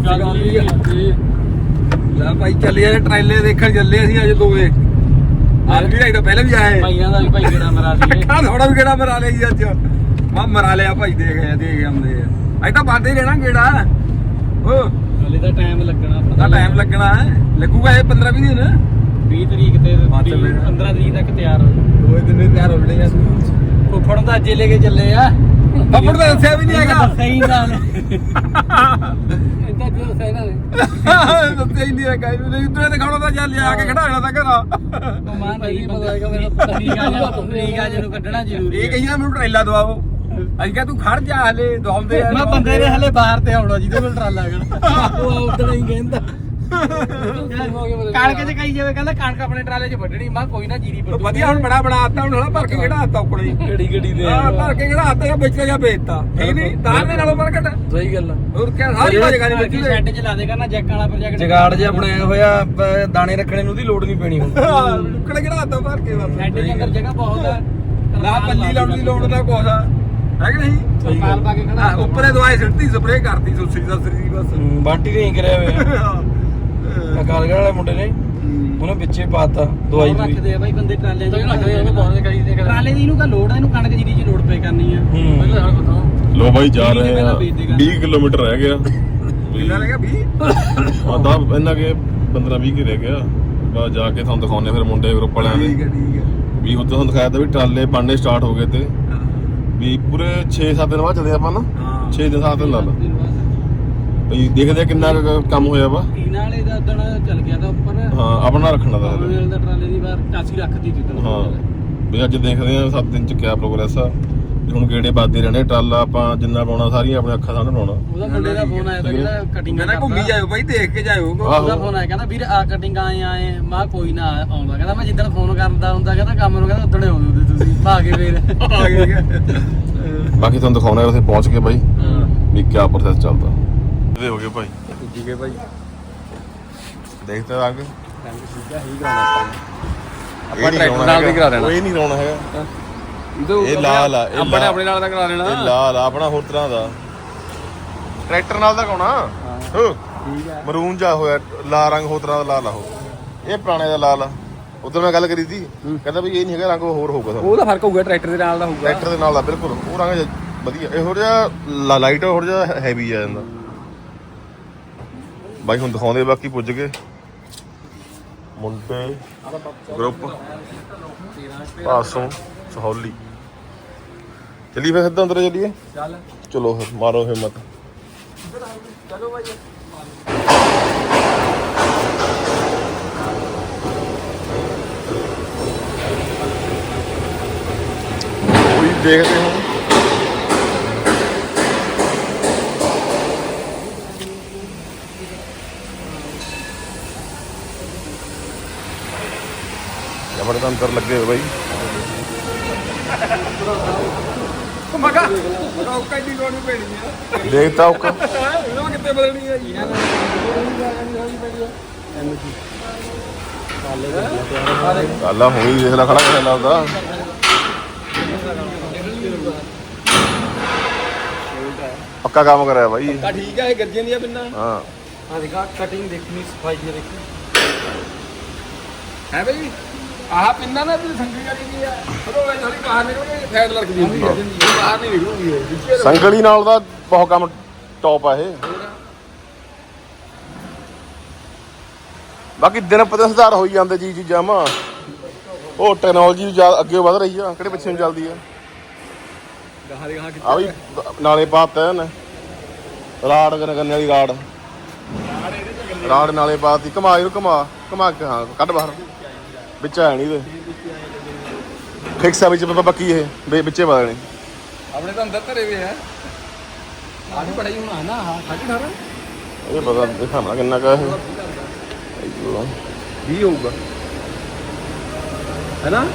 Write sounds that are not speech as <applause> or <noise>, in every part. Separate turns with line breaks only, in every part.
ਸ੍ਰੀ ਅਕਾਲ ਜੀ
ਲੈ ਭਾਈ ਚੱਲੇ ਆ ਟ੍ਰੇਲੇ ਦੇਖਣ ਚੱਲੇ ਅਸੀਂ ਅੱਜ ਦੋਵੇਂ। ਵੀ ਨਹੀਂ ਤਾਂ ਪਹਿਲਾਂ ਵੀ ਆਏ।
ਭਾਈਆਂ ਦਾ ਵੀ ਭਾਈ ਕਿਹੜਾ ਮਰਾ ਸੀ
ਕਾ ਥੋੜਾ ਵੀ ਕਿਹੜਾ ਮਰਾ ਜੀ ਅੱਜ। ਮਾ ਮਰਾ ਲਿਆ ਭਾਈ ਦੇਖ ਆ ਦੇਖ ਆਉਂਦੇ ਆ ਅੱਜ ਤਾਂ ਬਾਦੇ ਰਹਿਣਾ ਕਿਹੜਾ ਓ।
ਹਲੇ ਤਾਂ ਟਾਈਮ ਲੱਗਣਾ
ਦਾ ਟਾਈਮ ਲੱਗਣਾ ਲੱਗੂਗਾ ਇਹ 15 20 ਦਿਨ।
20 ਤਰੀਕ ਤੇ
ਹਾਂ, ਚੱਲੇ
ਵੀਹ-
ਨਾ।
15 ਤਰੀਕ ਤੱਕ ਤਿਆਰ ਹੋ
ਦੋਏ ਦਿਨ ਤਿਆਰ ਹੋ ਜਣੇ ਆ।
ਫੁੱਫੜ ਦਾ ਅੱਜੇ ਲੈ ਕੇ ਚੱਲੇ ਆ।
ਫੁੱਫੜ ਤਾਂ ਦੱਸਿਆ ਵੀ ਨਹੀਂ ਹੈਗਾ।
ਸਹੀ ਨਾਲ। ਇੰਦਾ ਜੋ ਸਹੀ ਨਾਲ
ਦੱਸਿਆ ਹੀ ਨਹੀਂ ਹੈਗਾ। ਨਹੀਂ ਤੂੰ ਦਿਖਾਉਣਾ ਤਾਂ ਚੱਲ ਲਿਆ ਕੇ ਖੜਾਣਾ ਤਾਂ ਘਰਾ।
ਮਾਂ ਨਹੀਂ ਪਤਾ ਹੈਗਾ ਮੇਰਾ। ਤਰੀਕ ਆ ਜਾ ਤਰੀਕ ਆ ਜਿਹਨੂੰ ਕੱਢਣਾ ਜ਼ਰੂਰੀ
ਇਹ ਕਹੀਆਂ ਮੈਨੂੰ ਟ੍ਰੇਲਾ ਦਵਾਓ। ਅਸੀਂ ਕਿਹਾ ਤੂੰ ਖੜ ਜਾ ਹਲੇ ਦਵਾਉਂਦੇ ਆ।
ਮੈਂ ਬੰਦੇ ਨੇ ਹਲੇ ਬਾਹਰ ਤੇ ਆਉਣਾ ਜਿਹਦੇ ਕੋਲ ਟਰਾਲਾ ਹੈਗਾ। ਉਹ ਉਧਰ ਹੀ ਕਹਿੰਦਾ। ਕਣਕ ਚ ਕਹੀ ਜਾਵੇ ਕਹਿੰਦਾ ਕਣਕ ਆਪਣੇ ਟਰਾਲੇ 'ਚ ਵੱਢਣੀ ਮੈਂ ਕਿਹਾ ਕੋਈ ਨਾ ਜੀਰੀ ਵੱਢੂ
ਵਧੀਆ ਹੁਣ ਬੜਾ ਬਣਾ ਆਤਾ ਹੁਣ ਹਣਾ ਭਰ ਕੇ ਕਿਹੜਾ ਆਤਾ ਉਕਣੇ
ਗੜੀ ਗੜੀ ਦੇ
ਹਾਂ ਭਰ ਕੇ ਕਿਹੜਾ ਆਤਾ ਜਾਂ ਵਿੱਚ ਜਾਂ ਵੇਚਤਾ। ਠੀਕ ਨਹੀਂ ਦਾਲ ਦੇ ਨਾਲੋਂ ਮਾਰਕਟ
ਸਹੀ ਗੱਲ
ਹੋਰ ਕਿਆ ਸਾਰੀ ਜਗ੍ਹਾ ਨਹੀਂ ਬੱਚੀ
ਸ਼ੈੱਡ ਚ ਲਾ ਦੇ ਕਰਨਾ ਜੈਕ ਵਾਲਾ ਪ੍ਰੋਜੈਕਟ
ਜਗਾੜ ਜਿਹਾ ਬਣਾਇਆ ਹੋਇਆ ਪ- ਦਾਣੇ ਰੱਖਣੇ ਨੂੰ ਦੀ ਲੋੜ ਨਹੀਂ ਪੈਣੀ ਹੁਣ।
ਉਕਣੇ ਕਿਹੜਾ ਆਤਾ ਭਰ ਕੇ ਬਸ।
ਸ਼ੈੱਡ ਦੇ ਅੰਦਰ ਜਗ੍ਹਾ ਬਹੁਤ ਆ।
ਨਾ ਪੱਲੀ ਲਾਉਣ ਦੀ ਲੋੜ ਦਾ ਕੋਸਾ ਹੈ ਕਿ ਨਹੀਂ?
ਤਰਪਾਲ ਪਾ ਕੇ ਖੜਾ
ਹਾਂ ਉੱਪਰੇ ਦਵਾਈ ਸਿੱਟਦੀ ਸਪਰੇਅ ਕਰਤੀ ਸੁਸਰੀ ਸਸਰੀ ਬਸ।
ਹਮ, ਬਾਂਟੀ ਨਹੀਂ ਕਰਿਆ ਹੋਇਆ। ਅਕਾਲਗੜ ਵਾਲੇ ਮੁੰਡੇ ਨੇ ਉਹਨੇ ਵਿੱਚੇ ਪਾਤਾ ਦਵਾਈ ਦੂਈ
ਰੱਖਦੇ ਆ ਬਾਈ ਬੰਦੇ ਟਰਾਲੇ ਚ ਰੱਖਦੇ ਆ ਬਹੁਤ ਕਰੀ ਦੇ ਟਰਾਲੇ ਦੀ ਇਹਨੂੰ ਕਾ ਲੋੜ ਆ ਇਹਨੂੰ ਕਣਕ ਜੀਰੀ ਚ ਲੋੜ ਪੇ ਕਰਨੀ ਆ।
ਲੋ ਬਾਈ ਜਾ
ਵੀਹ
ਰਹੇ ਆ
ਵੇਚ ਦੇਗਾ।
20 ਕਿਲੋਮੀਟਰ ਰਹਿ ਗਿਆ।
ਕਿੰਨਾ ਰਹਿ ਗਿਆ 20
ਆਦਾ ਇਹਨਾਂ ਕੇ 15 20 ਕੀ ਰਹਿ ਗਿਆ। ਬਸ ਜਾ ਕੇ ਤੁਹਾਨੂੰ ਦਿਖਾਉਣੇ ਫਿਰ ਮੁੰਡੇ ਗਰੁੱਪ ਵਾਲਿਆਂ
ਠੀਕ
ਦੇ
ਹੈ ਠੀਕ ਹੈ
ਵੀ ਉੱਥੇ ਤੁਹਾਨੂੰ ਦਿਖਾਇਆ ਤਾਂ ਵੀ ਟਰਾਲੇ ਬਣਨੇ ਸਟਾਰਟ ਹੋ ਗਏ ਤੇ। ਵੀ ਪੂਰੇ 6-7 ਦਿਨ ਬਾਅਦ ਚੱਲੇ ਆਪਾਂ ਨਾ।
ਹਾਂ।
6 ਦਿਨ 7 ਦਿਨ ਲਾ ਲਾ। ਬਈ ਦੇਖਦੇ ਆ ਕਿੰਨਾ ਕੁ ਕੰਮ ਹੋਇਆ ਵਾ।
ਟੀਨਾ ਵਾਲੇ ਦਾ ਉਦਣ ਚੱਲ ਗਿਆ ਤਾਂ ਉੱਪਰ।
ਹਾਂ ਆਪਣਾ ਰੱਖਣਾ ਦਾ ਹਲੇ
ਦਾ ਟਰਾਲੇ ਦੀ ਵਾਰ ਚਾਸੀ ਰੱਖਦੀ ਸੀ ਉਦਣ
ਹਾਂ ਵੀ ਅੱਜ ਦੇਖਦੇ ਆ 7 ਦਿਨ ਚ ਕਿਆ ਪ੍ਰੋਗਰੈਸ ਆ। ਵੀ ਹੁਣ ਗੇੜੇ ਵੱਜਦੇ ਰਹਿਣੇ ਟਰਾਲਾ ਆਪਾਂ ਜਿੰਨਾ ਪਾਉਣਾ ਸਾਰੀਆਂ ਆਪਣੇ ਅੱਖਾਂ ਸਾਹਮਣੇ ਪਾਉਣਾ।
ਉਹਦਾ ਮੁੰਡੇ ਦਾ ਫੋਨ ਆਇਆ ਤਾਂ ਜਿਹੜਾ ਕਟਿੰਗ
ਕਹਿੰਦਾ ਘੁੰਮੀ ਜਾਇਓ ਬਾਈ ਦੇਖ ਕੇ ਜਾਇਓ
ਆਹੋ।
ਉਹਦਾ ਫੋਨ ਆਇਆ ਕਹਿੰਦਾ ਵੀਰ ਆ ਕਟਿੰਗ ਆਏ ਆਏ। ਮੈਂ ਕਿਹਾ ਕੋਈ ਨਾ ਆਉਂਦਾ। ਕਹਿੰਦਾ ਮੈਂ ਜਿੱਦਣ ਫੋਨ ਕਰਦਾ ਹੁੰਦਾ ਕਹਿੰਦਾ ਕੰਮ ਨੂੰ ਕਹਿੰਦਾ ਉਦਣ ਆਉਂਦੇ ਹੁੰਦੇ ਤੁਸੀਂ। ਭਾਗੇ ਫੇਰ।
ਆ ਗਿਆ
ਬਾਕੀ ਤੁਹਾਨੂੰ ਦਿਖਾਉਣਾ ਉੱਥੇ ਪਹੁੰਚ ਕੇ ਬਾਈ ਵੀ ਕਿਆ ਪ੍ਰੋਸੈਸ ਚੱਲਦਾ। ਇਹਦੇ ਹੋ ਗਏ ਭਾਈ।
ਠੀਕ ਹੈ ਬਾਈ
ਦੇਖਦੇ ਰੰਗ
ਆਪਾਂ ਟਰੈਕਟਰ ਨਾਲ ਵੀ ਕਰਾ ਦੇਣਾ
ਇਹ ਨਹੀਂ ਕਰਾਉਣਾ ਹੈਗਾ। ਇਹ ਲਾਲ ਆ, ਇਹ
ਆਪਣੇ
ਲਾਲ।
ਆਪਣੇ ਨਾਲ ਦਾ ਕਰਾ ਲੈਣਾ।
ਇਹ ਲਾਲ ਆ ਆਪਣਾ ਹੋਰ ਤਰ੍ਹਾਂ ਦਾ। ਟਰੈਕਟਰ ਨਾਲ ਦਾ ਕਰਾਉਣਾ? ਹੋ।
ਠੀਕ ਹੈ
ਮਰੂਨ ਜਾ ਹੋਇਆ ਲਾਲ ਰੰਗ ਹੋਰ ਤਰ੍ਹਾਂ ਦਾ ਲਾਲ ਆ ਉਹ। ਇਹ ਪੁਰਾਣੇ ਦਾ ਲਾਲ ਆ। ਉਦੋਂ ਮੈਂ ਗੱਲ ਕਰੀ ਸੀ। ਕਹਿੰਦਾ ਵੀ ਇਹ ਨਹੀਂ ਹੈਗਾ ਰੰਗ ਹੋਰ ਹੋਊਗਾ ਤੁਹਾਨੂੰ।
ਉਹਦਾ ਫ਼ਰਕ ਹੋਊਗਾ ਟਰੈਕਟਰ ਦੇ ਨਾਲ ਦਾ ਹੋਊਗਾ।
ਟਰੈਕਟਰ ਦੇ ਨਾਲ ਦਾ ਬਿਲਕੁਲ। ਉਹ ਰੰਗ ਜਿਹਾ ਵਧੀਆ। ਇਹ ਹੋਰ ਜਿਹਾ ਲਾਈਟ ਹੋਰ ਜਿਹਾ ਹੈਵੀ ਆ ਜਾਂਦਾ। ਬਾਈ ਹੁਣ ਦਿਖਾਉਂਦੇ ਬਾਕੀ ਪੁੱਜ ਕੇ। ਮੁੰਡੇ ਗਰੁੱਪ ਪਾਸੋਂ ਸਹੌਲੀ। ਚਲੀ ਫਿਰ ਸਿੱਧਾ ਅੰਦਰ ਚੱਲੀਏ?
ਚੱਲ।
ਚਲੋ ਫਿਰ ਮਾਰੋ ਹਿੰਮਤ।
ਚਲੋ ਬਾਈ
ਕੋਈ ਦੇਖਦੇ ਹੋ ਜਬਰ ਤਾਂ ਅੰਦਰ ਲੱਗੇ ਹੋਏ ਬਾਈ।
ਮਗਾ ਉਹ ਕਹਿੰਦੀ ਲੋੜ ਨਹੀਂ ਪੈਣੀ ਆ।
ਦੇਖਤਾ ਉਹ
ਇਹਨਾਂ ਕਿੱਥੇ ਬਦਲਣੀ ਹੈ ਜੀ।
ਗੱਲਾਂ ਹੋਈ ਦੇਖ ਲੈ ਖੜਾ ਕਿਵੇਂ ਲੱਗਦਾ ਪੱਕਾ ਕੰਮ ਕਰਿਆ ਬਾਈ।
ਤਾਂ ਠੀਕ ਹੈ ਇਹ ਗੱਜੇ ਦੀਆਂ ਪਿੰਨਾਂ।
ਹਾਂ।
ਆ ਦੇਖਾ ਕਟਿੰਗ ਦੇਖਣੀ ਸਫ਼ਾਈ ਦੇਖੀ।
ਹੈ ਬਈ? ਆਹ ਪਿੰਨਾਂ ਨਾ ਵੀ ਸੰਗੀ ਕਰੀ ਦੀ ਆ? ਥੋੜਾ ਥੋੜੀ ਬਾਹਰ ਨਿਕਲੂਗੀ ਫੈਟ ਲੜਕਦੀ ਹੁੰਦੀ ਹੈ ਇਹ ਬਾਹਰ ਨਹੀਂ ਨਿਕਲੂਗੀ ਇਹ ਵਿੱਚੇ ਰਹੂ।
ਸੰਗਲੀ ਨਾਲ ਦਾ ਬਹੁਤ ਕੰਮ ਟੌਪ ਆ ਇਹ। ਬਾਕੀ ਦਿਨ ਪ੍ਰਤੀ ਸੁਧਾਰ ਹੋਈ ਜਾਂਦੇ ਜੀ ਚੀਜ਼ਾਂ ਮਾ ਉਹ ਟੈਕਨੋਲੋਜੀ ਜ਼ਿਆਦਾ ਅੱਗੇ ਵਧ ਰਹੀ ਆ ਕਿਹੜੇ ਪਿੱਛੇ ਨੂੰ ਚੱਲਦੀ ਆ।
ਗਾਹਾਂ ਦੇ ਗਾਹਾਂ
ਆ ਵੀ ਨਾਲੇ ਪਾਤਾ ਇਹਨੇ ਰਾੜ ਗਨ ਗੰਨੇ ਵਾਲੀ ਰਾੜ। ਰਾੜ ਨਾਲੇ ਪਾਤੀ ਘਮਾ ਇਹਨੂੰ ਘਮਾ ਘਮਾ ਕੇ ਹਾਂ ਕੱਢ ਬਾਹਰ। ਵਿੱਚ ਹੈ ਨਹੀਂ ਇਹਦੇ ਫਿਕਸ ਆ ਵਿੱਚ ਪ- ਪੱਕੀ ਇਹ ਵੀ ਵਿੱਚੇ ਪਾ ਦੇਣੀ।
ਆਪਣੇ ਤਾਂ ਅੰਦਰ ਧਰੇ ਹੋਏ ਆ। ਆਹ ਪੜਾਈ ਹੁਣ ਆ ਨਾ ਆਹ ਸਾਢੇ 18
ਇਹ ਪਤਾ ਦਿਖਾਣਾ ਕਿੰਨਾ ਕਾ ਇਹ। ਆਈਓ।
20 ਹੋਊਗਾ। ਹੈਨਾ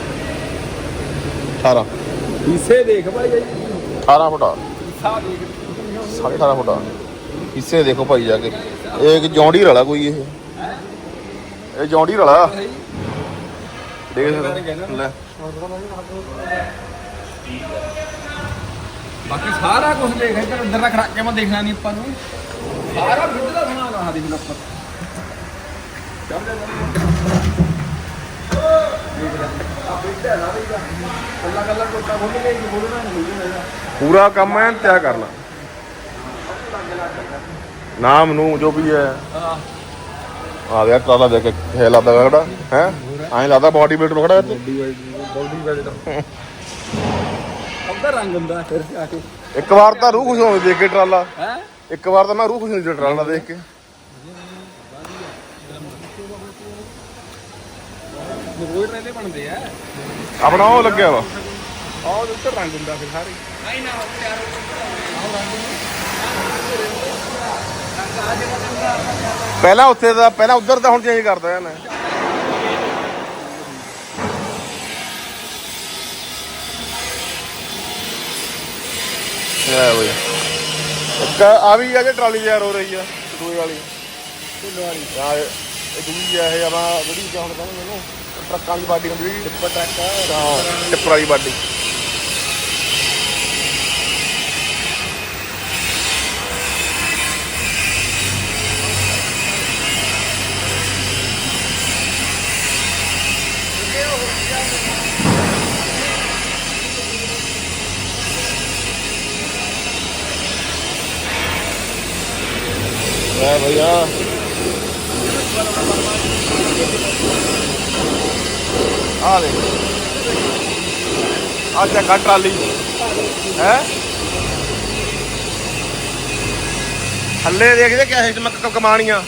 18
ਹਿੱਸੇ ਦੇਖ ਭਾਈ ਜੀ
18 ਫੁੱਟ ਆ।
ਹਿੱਸਾ ਦੇਖ।
ਸਾਢੇ 18 ਫੁੱਟ ਆ। ਹਿੱਸੇ ਦੇਖੋ ਭਾਈ ਜਾ ਕੇ। ਇਹ ਇੱਕ ਜੌਂਡੀ ਰਲਾ ਕੋਈ ਇਹ। ਇਹ ਜੌਂਡੀ ਰਲਾ ਦੇਖ ਲੈ।
ਬਾਕੀ ਸਾਰਾ ਕੁਝ ਦੇਖ ਇੱਧਰ ਅੰਦਰ ਦਾ ਖੜਾ ਕੇ ਮੈਂ ਦੇਖਣਾ ਨਹੀਂ ਆਪਾਂ ਨੂੰ। ਸਾਰਾ ਫਿੱਟ ਦਾ ਸਮਾਨ ਦੀ ਫਿਰ ਉੱਪਰ ਚੱਲ ਜਾ ਆ ਬੈਠਾ ਨਾ ਬਈਗਾ ਕੱਲਾ ਕੱਲਾ ਟੋਟਾ ਖੋਲ ਕੇ ਇੱਕ ਬੋਲਣਾ ਨਹੀਂ ਹੋਈ
ਪੂਰਾ ਕੰਮ ਐਨ ਤਿਆ ਕਰਨਾ ਨਾਮ ਨੂੰ ਜੋ ਵੀ ਹੈ। ਆ ਗਿਆ ਟਰਾਲਾ ਦੇਖ ਕੇ ਲੱਗਦਾ ਖੜਾ ਹੈ। ਐਂ ਲੱਗਦਾ ਬਾਡੀ ਬਿਲਡਰ ਖੜਾ ਇੱਥੇ।
ਬੋਡੀ ਬਿਲਡਰ ਉਹਦਾ ਰੰਗ ਹੁੰਦਾ ਫਿਰ ਆ ਕੇ।
ਇੱਕ ਵਾਰ ਤਾਂ ਰੂਹ ਖੁਸ਼ ਹੋਵੇ ਦੇਖ ਕੇ ਟਰਾਲਾ।
ਹੈ?
ਇੱਕ ਵਾਰ ਤਾਂ ਮੈਂ ਰੂਹ ਖੁਸ਼ ਨਹੀਂ ਟਰਾਲਾ ਦੇਖ ਕੇ।
ਮੋੜ ਰਹਿੰਦੇ ਬਣਦੇ ਆ।
ਆਪਣਾ ਉਹ ਲੱਗਿਆ ਵਾ।
ਆਹ ਉਹਦੇ ਉੱਤੇ ਰੰਗ ਹੁੰਦਾ ਫਿਰ ਸਾਰੇ।
ਪਹਿਲਾਂ ਉੱਥੇ ਦਾ ਪਹਿਲਾਂ ਉੱਧਰ ਦਾ ਹੁਣ ਚੇਂਜ ਕਰਦਾ ਇਹਨੇ। ਲੈ ਬਈ। ਇੱਕ ਆ ਵੀ ਆ ਜੇ ਟਰਾਲੀ ਤਿਆਰ ਹੋ ਰਹੀ ਆ? ਦੂਏ ਵਾਲੀ। ਆ ਇਹ ਦੂਜੀ ਆ ਇਹ ਆਪਣਾ ਜਿਹੜੀ ਕਿ ਹੁਣ ਕਹਿੰਦੇ ਮੈਨੂੰ ਟਰੱਕਾਂ ਦੀ ਬਾਡੀ ਹੁੰਦੀ ਟਿੱਪਰ ਟਰੱਕ ਹਾਂ ਟਿੱਪਰ ਵਾਲੀ ਬਾਡੀ। ਲੈ ਭਈਆ। ਆ ਦੇ ਆ ਚੱਕਾ ਟਰਾਲੀ। ਹੈ? ਥੱਲੇ ਦੇਖਦੇ ਕਿਆ ਸਿਸਟਮ ਕਮਾਣੀਆਂ।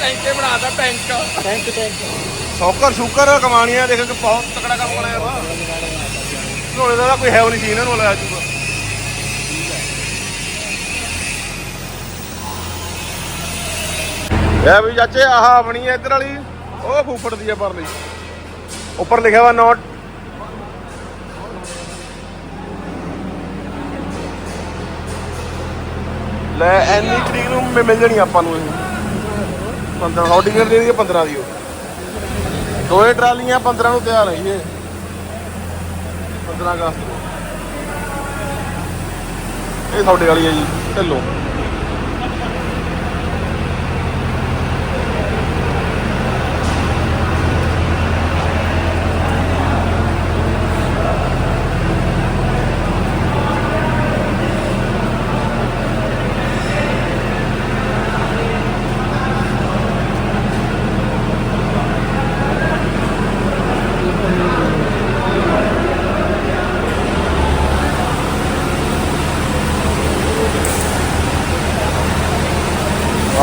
ਟੈਂਕੇ ਬਣਾਦਾ tank
tank tank
shocker shocker ਕਮਾਣੀਆਂ ਦੇਖ ਕੇ ਬਹੁਤ ਤਕੜਾ ਕੰਮ ਬਣਾਇਆ ਵਾ। ਝੋਲੇ ਦਾ ਕੋਈ ਹੈ ਨਹੀਂ ਸੀ ਇਹਨਾਂ ਨੂੰ ਲਾਇਆ ਜੂਗਾ ਇਹ ਵੀ ਚਾਚੇ, ਆਹ ਆਪਣੀ ਹੈ ਇੱਧਰ ਵਾਲੀ। ਉਹ ਫੂਫੜ ਦੀ ਹੈ ਪਰਲੀ। ਉੱਪਰ ਲਿਖਿਆ ਵਾ ਨੋਟ ਲੈ ਐਨੀ ਤਰੀਕ ਨੂੰ ਮਿ- ਮਿਲ ਜਾਣੀ ਆਪਾਂ ਨੂੰ ਇਹ। 15 ਹੌਡਿੰਗਰ ਦੇ ਦੀ 15 ਦੀ ਉਹ। ਦੋਏ ਟਰਾਲੀਆਂ 15 ਨੂੰ ਤਿਆਰ ਹੈ ਇਹ। 15 ਅਗਸਤ ਨੂੰ। ਇਹ ਤੁਹਾਡੇ ਵਾਲੀ ਹੈ ਜੀ ਢਿੱਲੋਂ।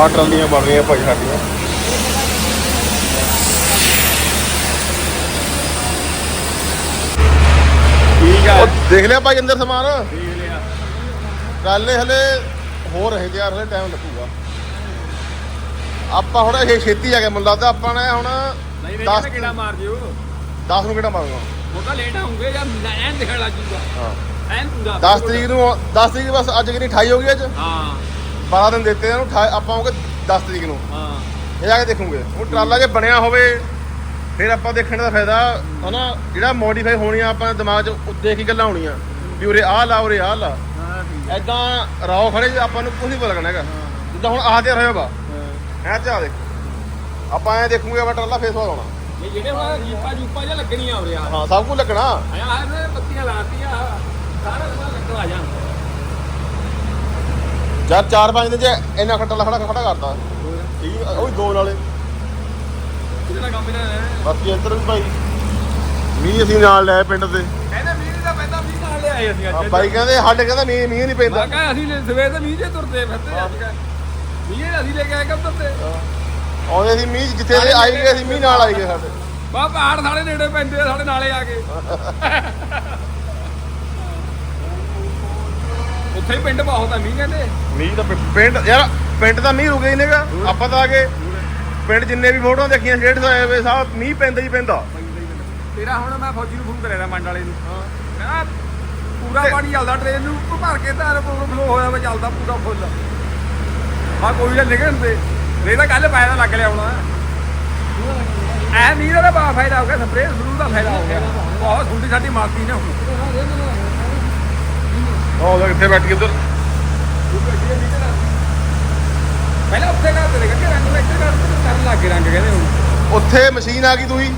ਆਹ ਟਰਾਲੀਆਂ ਬਣ ਰਹੀਆਂ ਭਾਈ ਸਾਡੀਆਂ।
ਠੀਕ ਆ।
ਉਹ ਦੇਖ ਲਿਆ ਭਾਈ ਅੰਦਰ ਸਮਾਨ?
ਦੇਖ ਲਿਆ।
ਇਹ ਹਲੇ ਹੋ ਰਹੇ ਤਿਆਰ ਹਲੇ ਟਾਈਮ ਲੱਗੂਗਾ। ਆਪਾਂ ਹੁਣ ਇਹ ਛੇਤੀ ਆ ਗਿਆ ਮੈਨੂੰ ਲੱਗਦਾ ਆਪਾਂ ਨੇ ਹੁਣ
ਨਹੀਂ ਨਹੀਂ
10
ਕਿਹੜਾ ਮਾਰ ਜਿਓ
10 ਨੂੰ ਕਿਹੜਾ ਮਾਰੂਗਾ?
ਉਹ ਤਾਂ ਲੇਟ ਆਉਂਗੇ ਜਾਂ ਐਨ ਦਿਖਣ ਲੱਗ ਜੂਗਾ
ਹਾਂ।
ਐਨ ਪੂਰਾ
10 ਤਰੀਕ ਨੂੰ 10 ਤਰੀਕ ਬਸ ਅੱਜ ਕਿੰਨੀ 28 ਹੋ ਗਈ ਅੱਜ?
ਹਾਂ।
12 ਦਿਨ ਦਿੱਤੇ ਇਹਨੂੰ 28 ਆਪਾਂ ਆਉਂਗੇ 10 ਤਰੀਕ ਨੂੰ।
ਹਾਂ।
ਇਹ ਜਾ ਕੇ ਦੇਖੂਗੇ। ਉਹ ਟਰਾਲਾ ਜੇ ਬਣਿਆ ਹੋਵੇ ਫਿਰ ਆਪਾਂ ਦੇਖਣ ਦਾ ਫਾਇਦਾ ਹਨਾ ਜਿਹੜਾ ਮੋਡੀਫਾਈ ਹੋਣੀਆਂ ਆਪਾਂ ਦਿਮਾਗ 'ਚ ਉੱਤੇ ਕੀ ਗੱਲਾਂ ਹੋਣੀਆਂ। ਵੀ ਉਰੇ ਆਹ ਲਾ ਉਰੇ ਆਹ ਲਾ।
ਹਾਂ ਠੀਕ
ਐਦਾਂ ਰਾਓ ਖੜੇ ਜੇ ਆਪਾਂ ਨੂੰ ਕੁਝ ਨਹੀਂ ਪਤਾ ਲੱਗਣਾ ਹੈਗਾ। ਜਿੱਦਾਂ ਹੁਣ ਆਹ ਤੇ ਹੋਇਆ ਵਾ। ਐ ਚਾ ਦੇਖ। ਆਪਾਂ ਐ ਦੇਖੂਗੇ ਆਪਾਂ ਟਰਾਲਾ ਫੇਸ
ਇਹ ਜਿਹੜੇ ਹੁਣ ਜੀਪਾ ਜੂਪਾ ਜਿਹਾ ਲੱਗਣੀਆਂ ਹੋ ਰਿਹਾ
ਹਾਂ ਸਭ ਕੁਝ ਲੱਗਣਾ।
ਆਇਆ ਆਹ ਨੇ ਬੱਤੀਆਂ ਲਾਤੀਆਂ ਸਾਰਾ ਕੁਝ ਲੱਗਣ ਆ ਜਾਣ
ਜਦ 4-5 ਦਿਨ ਚ ਇੰਨਾ ਖੱਟਾ ਖੜਾ ਖੜਾ ਕਰਤਾ। ਠੀਕ ਆ, ਉਹ ਵੀ ਦੋ ਨਾਲੇ।
ਕਿਹੜਾ ਕੰਮ ਇਹਨਾਂ ਨੇ
ਬਾਕੀ ਇੱਧਰ ਵੀ ਭਾਈ ਮੀਂਹ ਅਸੀਂ ਨਾਲ ਲੈ ਪਿੰਡ ਦੇ
ਕਹਿੰਦੇ ਮੀਂਹ ਦਾ ਪੈਂਦਾ ਮੀਂਹ ਨਾਲ ਲਿਆਏ ਅਸੀਂ ਅੱਜ।
ਬਾਈ ਕਹਿੰਦੇ ਸਾਡੇ ਕਹਿੰਦਾ ਮੀਂਹ ਮੀਂਹ ਨਹੀਂ ਪੈਂਦਾ।
ਮੈਂ ਕਿਹਾ ਅਸੀਂ ਲੈ- ਸਵੇਰ ਦੇ ਮੀਂਹ 'ਚ ਤੁਰਦੇ ਫਿਰਦੇ ਅੱਜ ਕੱਲ੍ਹ। ਮੀਂਹ ਅਸੀਂ ਲੈ ਕੇ ਆਏ ਕੰਮ ਤੇ।
ਆਉਂਦੇ ਸੀ ਮੀਂਹ ਜਿੱਥੇ ਦੇ ਆਈ ਗਏ ਅਸੀਂ ਮੀਂਹ ਨਾਲ ਆਈ ਗਏ ਸਾਡੇ।
ਬਾ ਪਹਾੜ ਸਾਡੇ ਨੇੜੇ ਪੈਂਦੇ ਆ ਸਾਡੇ ਨਾਲੇ ਆ ਕੇ। <laughs> ਉੱਥੇ ਪਿੰਡ ਬਹੁਤ ਆ ਮੀਂਹ ਕਹਿੰਦੇ
ਮੀਂਹ ਤਾਂ ਪਿ- ਪਿੰਡ ਯਾਰ ਪਿੰਡ ਤਾਂ ਮੀਂਹ ਰੁਕੇ ਹੀ ਨੇਗਾ। ਆਪਾਂ ਤਾਂ ਆ ਗਏ ਪਿੰਡ ਜਿੰਨੇ ਵੀ ਫੋਟੋਆਂ ਦੇਖੀਆਂ ਸਟੇਟਸ ਆਏ ਵੇ ਸਭ ਮੀਂਹ ਪੈਂਦਾ ਹੀ ਪੈਂਦਾ।
ਤੇਰਾ ਹੁਣ ਮੈਂ ਫੌਜੀ ਨੂੰ ਫੋਨ ਕਰਿਆ ਦਾ ਮੰਡ ਵਾਲੇ ਨੂੰ। ਕਹਿੰਦਾ ਪੂਰਾ ਪਾਣੀ ਚੱਲਦਾ ਟ੍ਰੇਨ ਨੂੰ ਉੱਪਰ ਭਰ ਕੇ ਤਾਂ ਫਲੋ ਹੋਇਆ ਵਾ ਚੱਲਦਾ ਪੂਰਾ ਫੁੱਲ ਆ ਕੋਈ ਨਾ ਨਿਕਲਣ ਦੇ ਨਹੀਂ ਤਾਂ ਕੱਲ ਪਾਇਆ ਲੱਗ ਲਿਆ ਹੋਣਾ। ਐ ਮੀਂਹ ਦਾ ਬਾ ਫਾਇਦਾ ਹੋ ਗਿਆ ਸਪਰੇਅ ਸਰੂ ਦਾ ਫਾਇਦਾ ਹੋ ਗਿਆ। ਬਹੁਤ ਹੁੰਦੀ ਸਾਡੀ ਮਾਰਤੀ ਨੇ ਹੁਣ।
ਉਹ ਦੇਖ ਕਿੱਥੇ ਬੈਠੀ ਉਧਰ।
ਪਹਿਲਾਂ ਉੱਥੇ ਕਰਦੇ ਰਹੇ ਕਿ ਰੰਗ ਵੇਖ ਕੇ ਕਰਨ ਲੱਗ ਗਏ ਰੰਗ ਕਹਿੰਦੇ ਹੁਣ।
ਉੱਥੇ ਮਸ਼ੀਨ ਆ ਗਈ ਤੁਸੀਂ?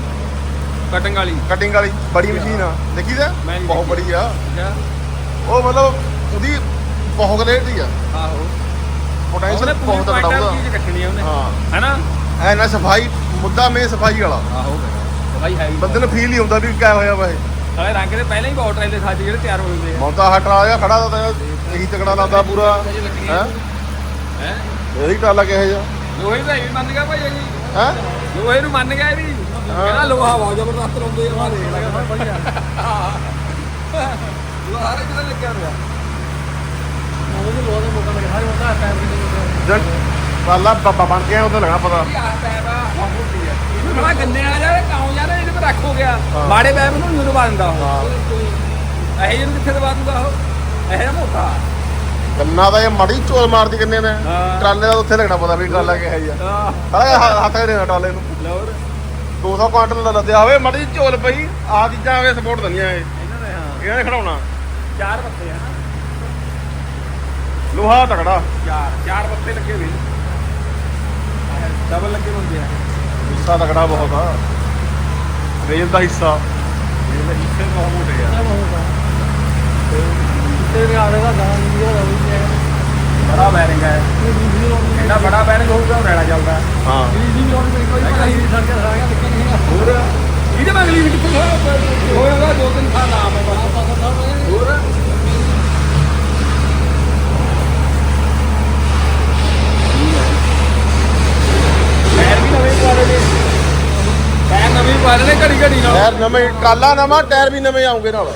ਕਟਿੰਗ ਵਾਲੀ।
ਕਟਿੰਗ ਵਾਲੀ ਬੜੀ ਮਸ਼ੀਨ ਆ। ਦੇਖੀ ਤਾਂ?
ਮੈਂ
ਬਹੁਤ। ਬੜੀ ਆ। ਉਹ ਮਤਲਬ ਉਹਦੀ ਬਹੁਤ ਰੇਟ ਦੀ ਆ।
ਆਹੋ। ਉਹਨੇ
ਪੋਟੈਂਸ਼ੀਅਲ
ਪੂਰੀ
ਬਹੁਤ ਤਕੜਾ
ਕੁਆਂਟਲ
ਉਹਦਾ
ਚੀਜ਼ ਕੱਟਣੀ ਆ ਉਹਨੇ।
ਹਾਂ।
ਹੈਨਾ?
ਐ ਨਾ ਸਫ਼ਾਈ ਮੁੱਦਾ ਮੇ ਸਫ਼ਾਈ ਵਾਲਾ।
ਆਹੋ। ਭਾਈ ਹੈ
ਬੰਦੇ ਨੂੰ ਫੀਲ ਨਹੀਂ ਹੁੰਦਾ ਵੀ ਕਿਆ ਹੋਇਆ ਵਾ ਇਹ।
ਹਲੇ ਰੰਗ ਦੇ ਪਹਿਲਾਂ ਹੀ ਬਹੁਤ ਟ੍ਰੇਲੇ ਸਾਜ ਜਿਹੜੇ ਤਿਆਰ ਹੋਏ ਹੁੰਦੇ ਆ।
ਜਿਹਾ ਖੜਾ ਤਾਂ ਇਹੀ ਤਕੜਾ ਲਾਉਂਦਾ ਪੂਰਾ। ਹੈ?
ਹੈ?
ਇਹੀ ਟਰਾਲਾ ਕਿਹੋ ਜਿਹਾ?
ਲੋਹੇ ਦਾ ਵੀ ਮੰਨ ਗਿਆ ਭਾਈ ਜੀ
ਹੈ?
ਲੋਹੇ ਨੂੰ ਮੰਨ ਗਿਆ ਇਹ ਵੀ। ਕਹਿੰਦਾ ਲੋਹਾ ਬਹੁਤ ਜ਼ਬਰਦਸਤ ਲਾਉਂਦੇ ਆ ਮਾਰੇ ਲੱਗਦਾ ਵਧੀਆ ਲੋਹਾ ਰੇ ਕਿਦਾਂ ਲੱਗਿਆ ਰਿਹਾ
ਉਹਨੂੰ ਬਹੁਤ ਮੌਕਾ ਮਿਲਿਆ ਹਰ ਹੁੰਦਾ ਟਾਈਮ ਕਿਤੇ
ਬਾਬਾ ਬਣ ਗਿਆ ਉਦੋਂ ਲੱਗਾ ਪਤਾ
ਕੀ ਆ ਪੈਪ ਆ ਬਹੁਤ ਮੋਟੀ ਆ ਇਹਨੂੰ ਬੜਾ ਗੰਨੇ ਵਾਲਾ ਯਾਰ ਕਾਉਂ ਯਾਰ ਇਹਦੇ ਤੇ ਰੱਖ ਹੋ ਗਿਆ। ਮਾੜੇ ਪੈਪ ਨੂੰ ਨਹੀਂ ਦਬਾ ਦਿੰਦਾ ਉਹ। ਇਹ ਜਿਹਨੂੰ ਕਿੱਥੇ ਦਬਾ ਦਿੰਦਾ ਉਹ? ਇਹ ਜਿਹਾ ਮੋਟਾ।
ਗੰਨਾ ਦਾ ਇਹ ਮੜੀ ਚੋਲ ਮਾਰਦੀ ਕਿੰਨੇ ਨੇ।
ਹਾਂ।
ਟਰਾਲੇ ਦਾ ਉੱਥੇ ਲੱਗਣਾ ਪਤਾ ਵੀ ਟਰਾਲਾ ਕਿਹੋ
ਆਹ
ਸਾਰਾ ਹ- ਹੱਥ ਦੇ ਟਰਾਲੇ ਨੂੰ।
ਲੌਰ
200 ਕੁਆਂਟਲ ਦਾ ਲੱਦਿਆ ਹੋਵੇ ਮੜੀ ਝੋਲ ਪਈ ਆ ਚੀਜ਼ਾਂ ਹੋਵੇ ਸਪੋਰਟ ਦਨੀਆਂ ਇਹ
ਇਹਨਾਂ ਦੇ ਹਾਂ।
ਇਹਨਾਂ ਨੇ ਖੜਾਉਣਾ।
ਚਾਰ ਪੱਤੇ ਆ। ਨਾ
ਲੋਹਾ ਤਕੜਾ।
ਚਾਰ ਚਾਰ ਪੱਤੇ ਲੱਗੇ ਹੋਏ ਡਬਲ ਲੱਗੇ ਹੁੰਦੇ ਆ।
ਹਿੱਸਾ ਤਕੜਾ ਬਹੁਤ ਆ। ਰੇਲ ਦਾ ਹਿੱਸਾ।
ਇਹ ਹਿੱਸੇ ਬਹੁਤ ਮੋਟੇ ਆ।
ਤੇਰੇ ਆਲੇ ਦਾ ਗਾਣਾ ਨਹੀਂ ਜਿਹੜਾ ਵੀ ਹੈ
ਬੜਾ ਬੈਰਿੰਗ ਹੈ ਇਹਦਾ ਬੜਾ ਬੈਰਿੰਗ ਹੋਊਗਾ ਉਹ ਰਹਿਣਾ ਚੱਲਦਾ।
ਹਾਂ।
ਜੀ ਵੀ ਲੋੜ ਕੋਈ ਪਤਾ ਨਹੀਂ ਸੜਕਾਂ ਸੜਕਾਂ ਲਿਖੇ ਨਹੀਂ ਹੈ
ਹੋਰ? ਇਹਦੇ ਮੈਂ ਅਗਲੀ ਵੀਡੀਓ ਕਿੱਥੇ ਹੋਏਗਾ ਦੋ ਤਿੰਨ ਸਾਲ ਨਾਮ ਹੈ ਬਸ ਹੋਰ ਪੈਰ ਵੀ ਨਵੇਂ ਪਾ ਲਏ ਪੈਰ ਨਵੇਂ ਪਾ ਲਏ ਘੜੀ ਘੜੀ ਨਾਲ।
ਟਾਇਰ ਨਵੇਂ ਟਰਾਲਾ ਨਵਾਂ ਟਾਇਰ ਵੀ ਨਵੇਂ ਆਉਂਗੇ ਨਾਲ।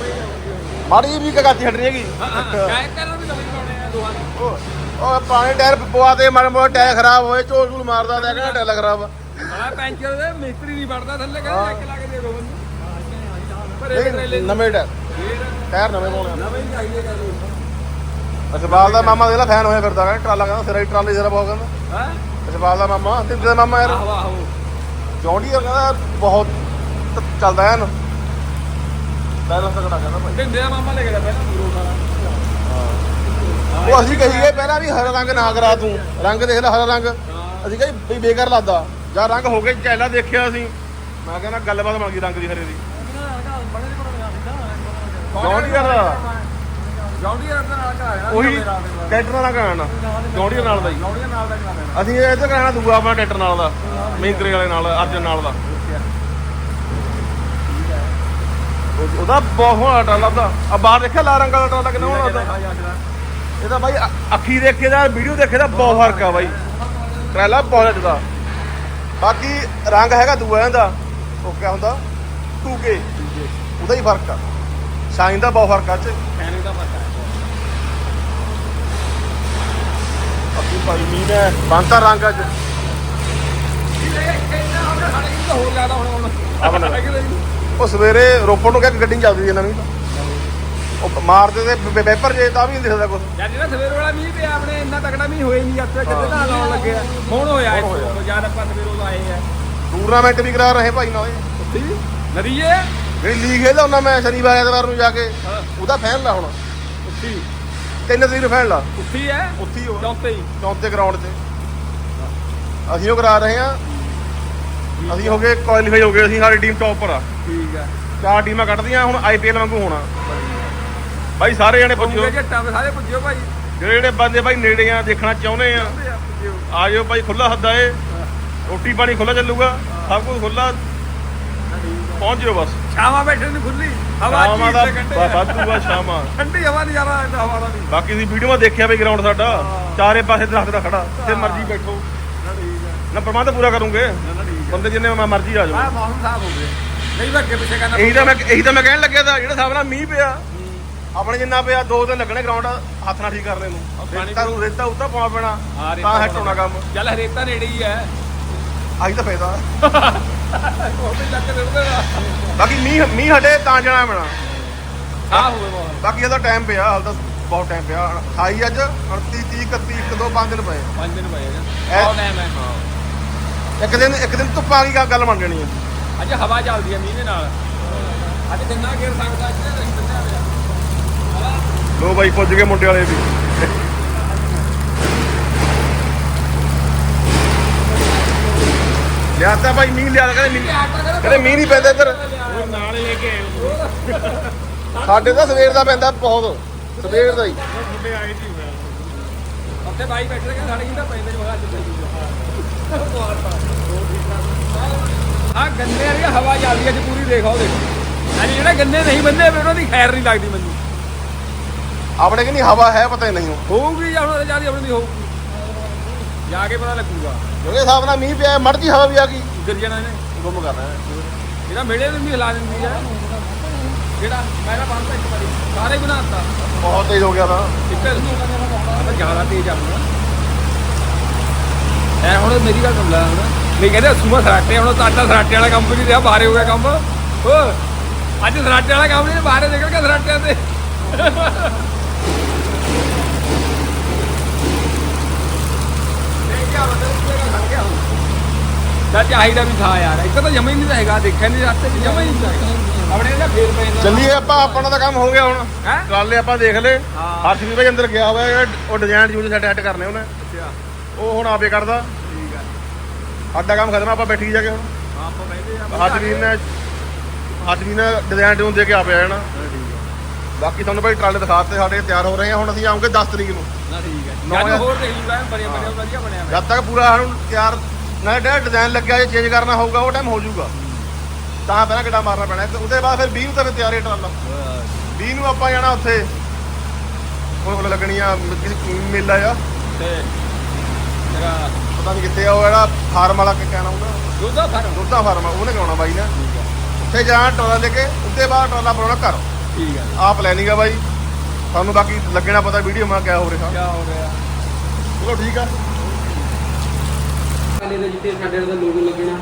ਮਾੜੀ ਵੀ ਕਗਾਤੀ ਹਟਣੀ ਹੈਗੀ।
ਕਾਇ ਕਰਨ ਵੀ ਨਵੇਂ ਪਾਉਣੇ ਆ ਦੋਹਾਂ ਨੂੰ
ਉਹ ਉਹ ਪੁਰਾਣੇ ਟਾਇਰ ਪਵਾ ਦੇ ਮਾੜੇ ਮੋਟੇ ਟਾਇਰ ਖਰਾਬ ਹੋਏ ਝੋਲ ਝੂਲ ਮਾਰਦਾ ਤੇ ਕਹਿੰਦਾ ਟਾਇਰ ਖਰਾਬ ਆ।
ਬੜਾ ਪੈਂਚਰ ਦੇ ਮਿਸਤਰੀ ਨਹੀਂ ਵੜਦਾ ਥੱਲੇ ਕਹਿੰਦਾ ਇੱਕ ਲਾ ਕੇ ਦੇ ਦੋ ਮੈਨੂੰ। ਪਰ ਇਹ
ਨਹੀਂ,
ਟਰੇਲੇ
ਨਵੇਂ ਟਾਇਰ। ਟਾਇਰ ਨਵੇਂ ਪਾਉਣੇ ਆ।
ਨਵੇਂ ਹੀ ਚਾਹੀਦੇ ਕਰ
ਅਸਬਾਲ ਦਾ ਮਾਮਾ ਦੇਖ ਲੈ ਫੈਨ ਹੋਇਆ ਫਿਰਦਾ ਕਹਿੰਦਾ ਟਰਾਲਾ ਕਹਿੰਦਾ ਸਿਰਾ ਟਰਾਲੇ ਸਿਰਾ ਬਹੁਤ ਕਹਿੰਦਾ।
ਹਾਂ?
ਅਸਬਾਲ ਦਾ ਮਾਮਾ ਤਿੰਦੇ ਦਾ ਮਾਮਾ ਯਾਰ।
ਆਹੋ ਆਹੋ।
ਜੌਂਡੀਅਰ ਕਹਿੰਦਾ ਬਹੁਤ ਤ- ਚੱਲਦਾ ਐਨ ਟਾਇਰ ਤਕੜਾ ਕਹਿੰਦਾ ਭਾਈ।
ਢਿੰਦੇ ਦਾ ਮਾਮਾ ਲੈ ਗਿਆ ਪਹਿਲਾਂ ਮੂਰੋ ਵਾਲਾ
ਉਹ ਅਸੀਂ ਕਹੀਏ ਪਹਿਲਾਂ ਵੀ ਹਰਾ ਰੰਗ ਨਾ ਕਰਾ ਤੂੰ। ਰੰਗ ਦੇਖ ਲੈ ਹਰਾ ਰੰਗ। ਅਸੀਂ ਕਹੀ ਵੀ ਬੇਕਾਰ ਲੱਗਦਾ। ਜਾਂ ਰੰਗ ਹੋ ਕੇ ਚੈਲਾ ਦੇਖਿਆ ਅਸੀਂ। ਮੈਂ ਕਹਿੰਦਾ ਗੱਲਬਾਤ ਬਣ ਗਈ ਰੰਗ ਦੀ ਹਰੇ ਦੀ। ਜੌਂਡੀਅਰ ਦਾ
ਜੌਂਡੀਅਰ ਦਾ ਨਾਲ ਕਰਾਇਆ
ਉਹੀ ਟਰੈਕਟਰ ਨਾਲ ਕਰਾਣਾ ਜੌਂਡੀਅਰ ਨਾਲ ਦਾ ਹੀ।
ਜੌਂਡੀਅਰ ਨਾਲ ਦਾ ਕਰਾਇਆ
ਅਸੀਂ ਇਹ ਤੇ ਕਰਾਣਾ ਦੂਆ ਆਪਣਾ ਟਰੈਕਟਰ ਨਾਲ ਦਾ ਮਹਿੰਦਰੇ ਵਾਲੇ ਨਾਲ ਅਰਜਨ ਨਾਲ ਦਾ। ਉਹ- ਉਹਦਾ ਬਹੁਤ ਟਰਾਲਾ ਦਾ ਆ ਬਾਹਰ ਦੇਖਿਆ ਲਾ ਰੰਗ ਵਾਲਾ ਟਰਾਲਾ ਕਿੰਨਾ ਹੋਣਾ ਉਹਦਾ? ਇਹਦਾ ਬਾਈ ਅੱਖੀ ਦੇਖੇ ਦਾ ਵੀਡੀਓ ਦੇਖੇ ਦਾ ਬਹੁਤ ਫ਼ਰਕ ਆ ਬਾਈ। ਟਰਾਲਾ ਬਹੁਤ ਦਾ ਬਾਕੀ ਰੰਗ ਹੈਗਾ ਦੂਆ ਇਹਦਾ। ਉਹ ਕਿਆ ਹੁੰਦਾ? 2K ਉਹਦਾ ਹੀ ਫ਼ਰਕ ਆ। ਸ਼ਾਈਨ ਦਾ ਬਹੁਤ ਫ਼ਰਕ ਆ ਚ।
ਫੈਨਿੰਗ ਦਾ ਪਤਾ ਹੈ
ਅੱਗੇ ਭਾਈ ਮੀਂਹ ਨੇ ਬੰਤਾ ਰੰਗ ਅੱਜ।
ਇੰਨਾ ਹੁਣ ਸਾਡੇ ਕੀ ਤਾਂ ਹੋਰ ਜ਼ਿਆਦਾ ਹੁਣ ਹੁਣ
ਆਪਣਾ।
ਹੈ ਕਿ ਨਹੀਂ?
ਉਹ ਸਵੇਰੇ ਰੋਪੜ ਨੂੰ ਕਿਹਾ ਗੱਡੀ ਨੀ ਚੱਲਦੀ ਸੀ ਨਵੀਂ। ਤਾਂ ਉਹ ਮਾਰਦੇ ਤੇ ਵੇ- ਵੇਪਰ ਜੇ ਤਾਂ ਵੀ ਨਹੀਂ ਦਿਖਦਾ ਕੁਝ
ਯਾਰ ਜਿਹੜਾ ਸਵੇਰ ਵਾਲਾ ਮੀਂਹ ਪਿਆ ਆਪਣੇ ਇੰਨਾ ਤਕੜਾ ਮੀਂਹ ਹੋਇਆ ਹੀ ਨਹੀਂ ਇੱਥੇ ਕਿਤੇ ਨਾ ਲਾਉਣ ਲੱਗਿਆ। ਹੁਣ ਹੋਇਆ
ਹੁਣ ਹੋਇਆ।
ਇੱਥੇ ਜਦ ਆਪਾਂ ਸਵੇਰ ਉਹ ਆਏ ਆ।
ਟੂਰਨਾਮੈਂਟ ਵੀ ਕਰਾ ਰਹੇ ਭਾਈ ਨਾਲੇ।
ਉੱਥੇ ਨਦੀਏ
ਜਿਹੜੀ ਲੀਗ ਖੇਡਦਾ ਮੈਂ ਸ਼ਨੀਵਾਰ ਐਤਵਾਰ ਨੂੰ ਜਾ ਕੇ। ਉਹਦਾ ਫੈਨ ਲਾ ਹੁਣ। ਤਿੰਨ ਤਰੀਕ ਨੂੰ ਫੈਨ ਲਾ।
ਉੱਥੇ ਹੀ?
ਉੱਥੇ ਹੀ
ਚੌਥੇ ਹੀ।
ਚੌਥੇ ਗਰਾਊਂਡ 'ਤੇ। ਅਸੀਂ ਉਹ ਕਰਾ ਰਹੇ ਹਾਂ। ਅਸੀਂ ਹੋ। ਗਏ ਕੁਆਲੀਫਾਈ ਹੋ ਗਏ। ਅਸੀਂ ਸਾਡੀ ਟੀਮ ਟੌਪ ਪਰ ਆ।
ਠੀਕ ਆ
ਚਾਰ ਟੀਮਾਂ ਕੱਢਦੀਆਂ ਹੁਣ ਆਈਪੀਐਲ ਵਾਂਗੂ ਹੋਣਾ। ਭਾਈ ਸਾਰੇ ਜਣੇ ਪੁੱਜੋ
ਪੁੱਜੋ। ਜੱਟਾਂ ਦੇ ਸਾਰੇ ਪੁੱਜਿਓ ਭਾਈ।
ਜਿਹੜੇ ਜਿਹੜੇ ਬੰਦੇ ਭਾਈ ਨੇੜੇ ਆ ਦੇਖਣਾ ਚਾਹੁੰਦੇ ਆ।
ਆ
ਆ ਜਾਓ ਭਾਈ ਖੁੱਲਾ ਹੱਦਾ ਏ ਰੋਟੀ ਪਾਣੀ ਖੁੱਲਾ ਚੱਲੂਗਾ। ਸਭ ਕੁਝ ਖੁੱਲਾ ਪਹੁੰਚ ਜਿਓ ਬਸ।
ਛਾਵਾਂ ਬੈਠਣ ਨੂੰ ਖੁੱਲੀ ਹਵਾ
ਸ਼ਾਮਾਂ
ਜੀ
ਦਾ
ਤੇ ਕੰਢੇ ਆ।
ਵਾਧੂ ਆ ਸ਼ਾਮਾਂ।
ਠੰਡੀ ਹਵਾ ਨਹੀਂ ਜਾਣਾ ਇੰਦਾ ਹਵਾ ਦਾ ਨਹੀਂ।
ਬਾਕੀ ਦੀ ਵੀਡੀਓ ਮੈਂ ਦੇਖਿਆ ਵੀ ਗਰਾਊਂਡ ਸਾਡਾ। ਚਾਰੇ ਪਾਸੇ ਦਰਖਤ ਦਾ ਖੜਾ। ਤੇ ਮਰਜ਼ੀ ਬੈਠੋ।
ਨਾ
ਪ੍ਰਬੰਧ ਪੂਰਾ ਕਰੂੰਗੇ। ਬੰਦੇ ਜਿੰਨੇ ਮੈਂ ਮਰਜ਼ੀ ਆ
ਆ
ਜਾਓ
ਮੌਸਮ ਸਾਫ਼ ਹੋ ਗਿਆ ਨਹੀਂ ਤਾਂ ਅੱਗੇ ਪਿੱਛੇ ਕਰਨਾ
ਇਹੀ ਤਾਂ ਮੈਂ ਇਹੀ ਤਾਂ ਮੈਂ ਕਹਿਣ ਲੱਗਿਆ ਤਾਂ ਜਿਹੜਾ ਨਾਲ ਮੀਂਹ ਪਿਆ। ਆਪਣੇ ਜਿੰਨਾ ਪਿਆ ਦੋ ਦਿਨ ਲੱਗਣੇ ਗਰਾਊਂਡ ਹੱਥ ਨਾਲ ਠੀਕ ਕਰਨੇ ਨੂੰ। ਰੇਤਾ ਨੂੰ ਰੇਤਾ ਉੱਤਾ ਪਾਉਣਾ ਪੈਣਾ।
ਰੇਤਾ
ਤਾਂ ਹਟਾਉਣਾ ਕੰਮ।
ਚੱਲ ਹਰੇਤਾ ਨੇੜੇ ਹੀ ਹੈ
ਆਹੀ ਤਾਂ ਫਾਇਦਾ। <laughs>
ਦੇ
ਬਾਕੀ ਮੀਂਹ ਮੀਂਹ ਹਟੇ ਤਾਂ ਜਾਣਾ ਪੈਣਾ।
ਆ ਹੋਵੇ ਮੌਸਮ
ਬਾਕੀ ਇਹਦਾ ਟਾਈਮ ਪਿਆ ਹਾਲ ਤਾਂ ਬਹੁਤ ਟਾਈਮ ਪਿਆ। 28 ਅੱਜ 29 30 31 1 2 5 ਦਿਨ ਪਏ।
ਪੰਜ ਦਿਨ ਪਏ ਆ ਬਹੁਤ ਟਾਈਮ ਹੈ।
ਇੱਕ ਦਿਨ ਇੱਕ ਦਿਨ ਧੁੱਪ ਆ ਗਈ ਗੱਲ- ਗੱਲ ਬਣ ਜਾਣੀ ਹੈ।
ਅੱਜ ਹਵਾ ਚੱਲਦੀ ਹੈ ਮੀਂਹ ਦੇ ਨਾਲ। ਅੱਜ ਗੰਨਾ ਘੇਰ ਸਕਦਾ ਅੱਜ ਨਹੀਂ ਬੰਨਿਆ ਹੋਇਆ
ਲੋ ਬਾਈ ਪੁੱਜ ਗਏ ਮੁੰਡੇ ਵਾਲੇ ਵੀ। ਲਿਆਤਾ ਭਾਈ ਮੀਂਹ ਲਿਆ ਕਹਿੰਦੇ ਮੀਂਹ ਕਹਿੰਦੇ ਮੀਂਹ ਨਹੀਂ ਪੈਂਦਾ ਇੱਧਰ।
ਨਾਲ ਲੈ ਕੇ ਆਏ
ਸਾਡੇ ਤਾਂ ਸਵੇਰ ਦਾ ਪੈਂਦਾ ਬਹੁਤ ਸਵੇਰ ਦਾ ਹੀ।
ਮੁੰਡੇ ਆਏ ਸੀ
ਉੱਥੇ ਬਾਈ ਬੈਠੇ ਕਿ ਸਾਡੇ ਕਿੰਦਾ ਪੈਂਦੇ ਜੋ। ਅੱਜ ਆ ਗੰਨੇ ਵਾਲੀ ਹਵਾ ਚੱਲਦੀ ਹੈ ਅੱਜ ਪੂਰੀ ਦੇਖੋ ਦੇਖੋ। ਅੱਜ ਜਿਹੜੇ ਗੰਨੇ ਨਹੀਂ ਬੰਦੇ ਉਹਨਾਂ ਦੀ ਖੈਰ ਨਹੀਂ ਲੱਗਦੀ ਮੈਨੂੰ।
ਆਪਣੇ ਕਿ ਨਹੀਂ ਹਵਾ ਹੈ ਪਤਾ ਹੀ ਨਹੀਂ।
ਹੋਊਗੀ ਜਾਂ ਉਹਨਾਂ ਜ਼ਿਆਦਾ ਆਪਣੀ ਹੋਊਗੀ। ਜਾ ਕੇ ਪਤਾ ਲੱਗੂਗਾ।
ਜਿਹੜੇ ਹਿਸਾਬ ਨਾਲ ਮੀਂਹ ਪਿਆ ਮਰਜ਼ੀ ਹਵਾ ਵੀ ਆ ਗਈ।
ਗਿਰ ਜਾਣਾ ਇਹਨੇ
ਗੁੰਮ ਕਰਨਾ ਹੈ
ਜਿਹੜਾ ਮੇਲੇ ਨੂੰ ਵੀ ਹਿਲਾ ਦਿੰਦੀ ਆ। ਜਿਹੜਾ ਪਹਿਲਾਂ ਬੰਦ ਇੱਕ ਵਾਰੀ ਸਾਰੇ ਹੀ ਬਣਾਤਾ
ਬਹੁਤ ਤੇਜ਼ ਹੋ ਗਿਆ ਤਾਂ।
ਇੱਕ ਜ਼ਿਆਦਾ ਤੇਜ਼ ਆਉਂਦਾ ਐ ਹੁਣ ਮੇਰੀ ਗੱਲ ਸੁਣ ਲੈ ਹੁਣ। ਨਹੀਂ ਕਹਿੰਦੇ ਸੂਮਾ ਸਰਾਟੇ ਹੁਣ ਤਾਂ ਆਟਾ ਸਰਾਟੇ ਵਾਲਾ ਕੰਮ ਵੀ ਨਹੀਂ ਰਿਹਾ ਬਾਹਰ ਹੋ ਗਿਆ ਕੰਮ। ਓ ਅੱਜ ਸਰਾਟੇ ਵਾਲਾ ਕੰਮ ਨਹੀਂ ਬਾਹਰ ਨਿਕਲ ਗਿਆ ਸਰਾਟਿਆਂ ਤੇ। ਤਾਂ ਚਾਹੀਦਾ ਵੀ ਥਾ ਯਾਰ ਇੱਕ ਤਾਂ ਜਮਾ ਹੀ ਨਹੀਂ ਤਾਂ ਹੈਗਾ ਦੇਖਿਆ ਨਹੀਂ ਰਾਤੇ ਜਮਾ ਹੀ ਨਹੀਂ ਤਾਂ ਹੈਗਾ। ਆਪਣੇ ਇਹਦਾ ਫੇਰ ਨੇ।
ਚੱਲੀਏ ਆਪਾਂ ਆਪਣਾ ਤਾਂ ਕੰਮ ਹੋ ਗਿਆ ਹੁਣ।
ਹੈਂ?
ਟਰਾਲੇ ਆਪਾਂ ਦੇਖ ਲਏ।
ਹਾਂ।
ਹਰਸ਼ ਵੀ ਭਾਈ ਅੰਦਰ ਗਿਆ ਹੋਇਆ ਹੈ, ਉਹ ਡਿਜ਼ਾਈਨ ਜੂਨ ਸੈੱਟ ਸੈੱਟ ਕਰਨੇ ਉਹਨੇ।
ਅੱਛਾ।
ਉਹ ਹੁਣ ਆਪੇ ਕਰਦਾ।
ਠੀਕ ਆ।
ਸਾਡਾ ਕੰਮ ਖਤਮ ਆ, ਆਪਾਂ ਬੈਠੀ ਜਾ ਕੇ ਹੁਣ।
ਹਾਂ ਆਪਾਂ ਬੈਠੇ ਆ।
ਹਰਸ਼ਵੀਰ ਨੇ ਹਰਸ਼ਵੀਰ ਨੇ ਡਿਜ਼ਾਈਨ ਜੂਨ ਦੇ ਕੇ ਆਪੇ ਆ ਜਾਣਾ। ਬਾਕੀ ਤੁਹਾਨੂੰ ਭਾਈ ਟਰਾਲੇ ਦਿਖਾਤੇ ਸਾਡੇ ਤਿਆਰ ਹੋ ਰਹੇ ਆ ਹੁਣ ਅਸੀਂ ਆਉਂਗੇ 10 ਤਰੀਕ ਨੂੰ।
ਨਾ ਠੀਕ ਹੈ।
ਨੌ
ਜਦ ਹੋਰ ਦੇਖ ਜੂਗਾ ਬੜੀਆ ਬੜੀਆ ਵਧੀਆ ਬਣਿਆ ਹੋਇਆ।
ਜਦ ਤੱਕ ਪੂਰਾ ਸਾਨੂੰ ਤਿਆਰ ਨਾ ਜਿਹੜਾ ਡਿਜ਼ਾਈਨ ਲੱਗਿਆ ਜੇ ਚੇਂਜ ਕਰਨਾ ਹੋਊਗਾ ਉਹ ਟਾਈਮ ਹੋ ਜਾਊਗਾ। ਤਾਂ ਪਹਿਲਾਂ ਕਿੱਡਾ ਮਾਰਨਾ ਪੈਣਾ। ਤੇ ਉਹਦੇ ਬਾਅਦ ਫਿਰ 20 ਨੂੰ ਤਾਂ ਫਿਰ ਤਿਆਰ ਹੀ ਟਰਾਲਾ 20 ਨੂੰ ਆਪਾਂ ਜਾਣਾ ਉੱਥੇ। ਉਹ ਕੋਲ ਲੱਗਣੀ ਆ ਮੇਲਾ ਆ।
ਤੇ ਮੇਰਾ
ਪਤਾ ਨਹੀਂ ਕਿੱਥੇ ਆ ਉਹ ਜਿਹੜਾ ਫਾਰਮ ਵਾਲਾ ਕਿ ਕਹਿਣਾ ਉਹਦਾ
ਦੁੱਧਾ ਫਰਮ।
ਦੁੱਧਾ ਫਾਰਮ ਉਹਨੇ ਕਰਾਉਣਾ ਬਾਈ ਨੇ। ਉੱਥੇ ਜਾਣਾ ਟਰਾਲਾ ਲੈ ਕੇ ਉੱਤੇ ਬਾਅਦ ਟਰਾਲਾ ਬਣਾਉਣਾ ਘਰ।
ਠੀਕ ਹੈ
ਆਹ ਪਲੈਨਿੰਗ ਆ ਬਾਈ। ਤੁਹਾਨੂੰ ਬਾਕੀ ਲੱਗਣਾ ਪਤਾ ਵੀਡੀਓ ਮਾ ਕਿਆ ਹੋ ਰਿਹਾ
ਕੀ ਹੋ ਰਿਹਾ?
ਚਲੋ ਠੀਕ ਆ।
ਕਾਲੇ ਦੇ ਜਿੱਤੇ ਸਾਡੇ ਦਾ ਲੋਗੋ ਲੱਗਣਾ।